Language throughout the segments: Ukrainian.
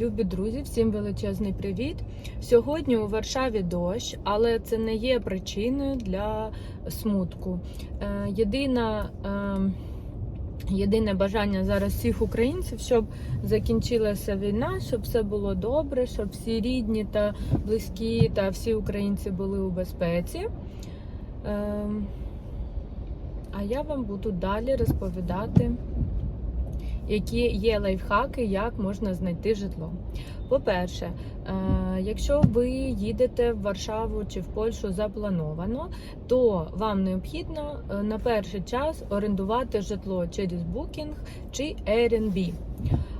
Любі друзі, всім величезний привіт. Сьогодні у Варшаві дощ, але це не є причиною для смутку. Е, Єдина, е, єдине бажання зараз всіх українців, щоб закінчилася війна, щоб все було добре, щоб всі рідні та близькі та всі українці були у безпеці. Е, А я вам буду далі розповідати які є лайфхаки, як можна знайти житло. По-перше, е, якщо ви їдете в Варшаву чи в Польщу заплановано, то вам необхідно е, на перший час орендувати житло через Booking чи Airbnb.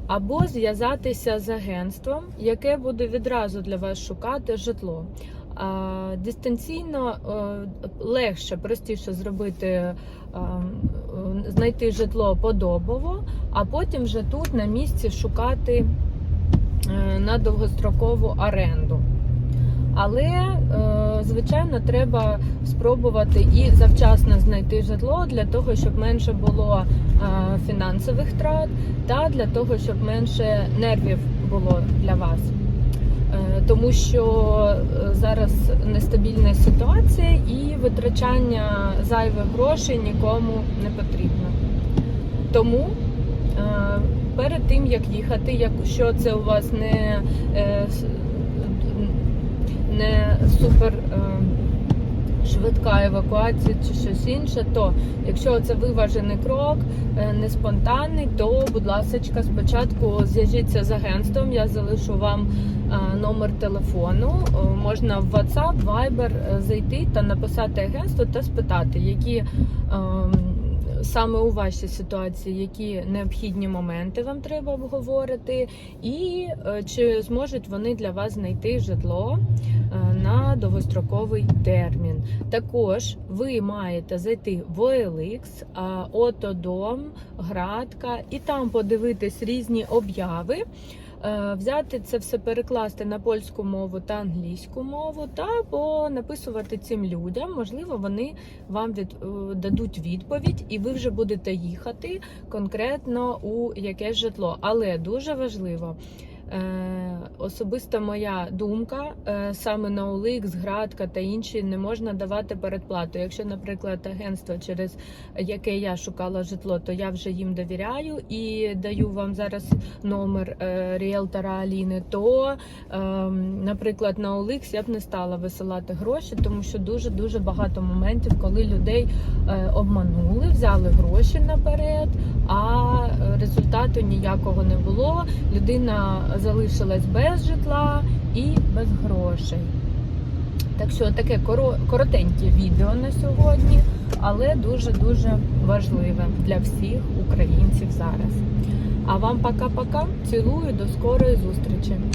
Або зв'язатися з агентством, яке буде відразу для вас шукати житло. Дистанційно е, легше, простіше зробити, е, е, знайти житло подобово, а потім вже тут на місці шукати е, на довгострокову оренду. Але, е, звичайно, треба спробувати і завчасно знайти житло для того, щоб менше було е, фінансових трат, та для того, щоб менше нервів було для вас. Тому що зараз нестабільна ситуація і витрачання зайвих грошей нікому не потрібно. Тому перед тим як їхати, якщо це у вас не, е, не супер е, швидка евакуація чи щось інше, то якщо це виважений крок, е, не спонтанний, то будь ласка, спочатку зв'яжіться з агентством. Я залишу вам е, номер телефону. Е, Можна в WhatsApp, Viber е, зайти та написати агентству та спитати, які ем, саме у вашій ситуації, які необхідні моменти вам треба обговорити, і е, чи зможуть вони для вас знайти житло е, на довгостроковий термін. Також ви маєте зайти в OLX, Отодом, Градка і там подивитись різні обяви. Е, Взяти це все перекласти на польську мову та англійську мову, та понаписувати цим людям. Можливо, вони вам від, е, дадуть відповідь, і ви вже будете їхати конкретно у якесь житло. Але дуже важливо. Е, особиста моя думка, е, саме на OLX, Градка та інші не можна давати передплату. Якщо, наприклад, агентство, через яке я шукала житло, то я вже їм довіряю і даю вам зараз номер е, ріелтора Аліни, то, е, наприклад, на OLX я б не стала висилати гроші, тому що дуже дуже багато моментів, коли людей обманули, взяли гроші наперед, а результату ніякого не було. Людина залишилась без житла і без грошей. Так що таке коротеньке відео на сьогодні, але дуже-дуже важливе для всіх українців зараз. А вам пока-пока. Цілую, до скорої зустрічі.